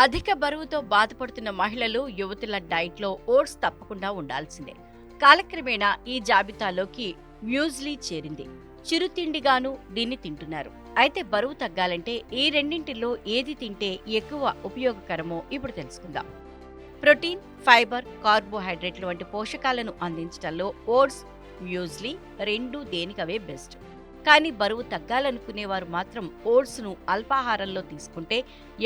అధిక బరువుతో బాధపడుతున్న మహిళలు యువతుల డైట్లో ఓట్స్ తప్పకుండా ఉండాల్సిందే. కాలక్రమేణా ఈ జాబితాలోకి మ్యూజ్లీ చేరింది. చిరుతిండిగాను దీన్ని తింటున్నారు. అయితే బరువు తగ్గాలంటే ఈ రెండింటిలో ఏది తింటే ఎక్కువ ఉపయోగకరమో ఇప్పుడు తెలుసుకుందాం. ప్రోటీన్ ఫైబర్ కార్బోహైడ్రేట్లు వంటి పోషకాలను అందించడంలో ఓట్స్ మ్యూజ్లీ రెండు దేనికవే బెస్ట్. కానీ బరువు తగ్గాలనుకునేవారు మాత్రం ఓట్స్ను అల్పాహారంలో తీసుకుంటే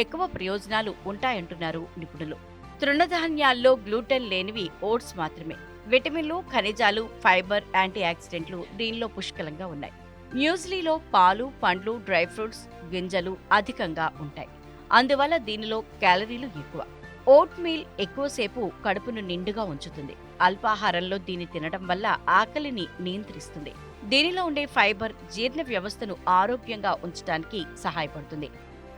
ఎక్కువ ప్రయోజనాలు ఉంటాయంటున్నారు నిపుణులు. తృణధాన్యాల్లో గ్లూటెన్ లేనివి ఓట్స్ మాత్రమే. విటమిన్లు ఖనిజాలు ఫైబర్ యాంటీ ఆక్సిడెంట్లు దీనిలో పుష్కలంగా ఉన్నాయి. మ్యూజ్లీలో పాలు పండ్లు డ్రై ఫ్రూట్స్ గింజలు అధికంగా ఉంటాయి. అందువల్ల దీనిలో క్యాలరీలు ఎక్కువ. ఓట్ మీల్ ఎక్కువసేపు కడుపును నిండుగా ఉంచుతుంది. అల్పాహారంలో దీన్ని తినడం వల్ల ఆకలిని నియంత్రిస్తుంది. దీనిలో ఉండే ఫైబర్ జీర్ణ వ్యవస్థను ఆరోగ్యంగా ఉంచడానికి సహాయపడుతుంది.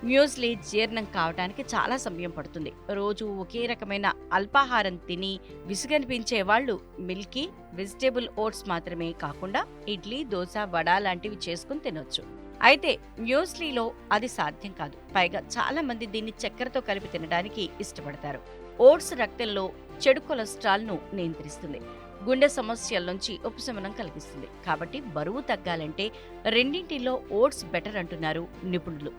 మ్యూస్లీ జీర్ణం కావడానికి చాలా సమయం పడుతుంది. రోజు ఒకే రకమైన అల్పాహారం తిని విసుగనిపించే వాళ్ళు మిల్కీ వెజిటేబుల్ ఓట్స్ మాత్రమే కాకుండా ఇడ్లీ దోశ వడ లాంటివి చేసుకుని తినొచ్చు. అయితే మ్యూస్లీలో అది సాధ్యం కాదు. పైగా చాలా మంది దీన్ని చక్కెరతో కలిపి తినడానికి ఇష్టపడతారు. ఓట్స్ రక్తంలో చెడు కొలెస్ట్రాల్ను నియంత్రిస్తుంది. గుండె సమస్యల నుంచి ఉపశమనం కలిగిస్తుంది. కాబట్టి బరువు తగ్గాలంటే రెండింటిలో ఓట్స్ బెటర్ అంటున్నారు నిపుణులు.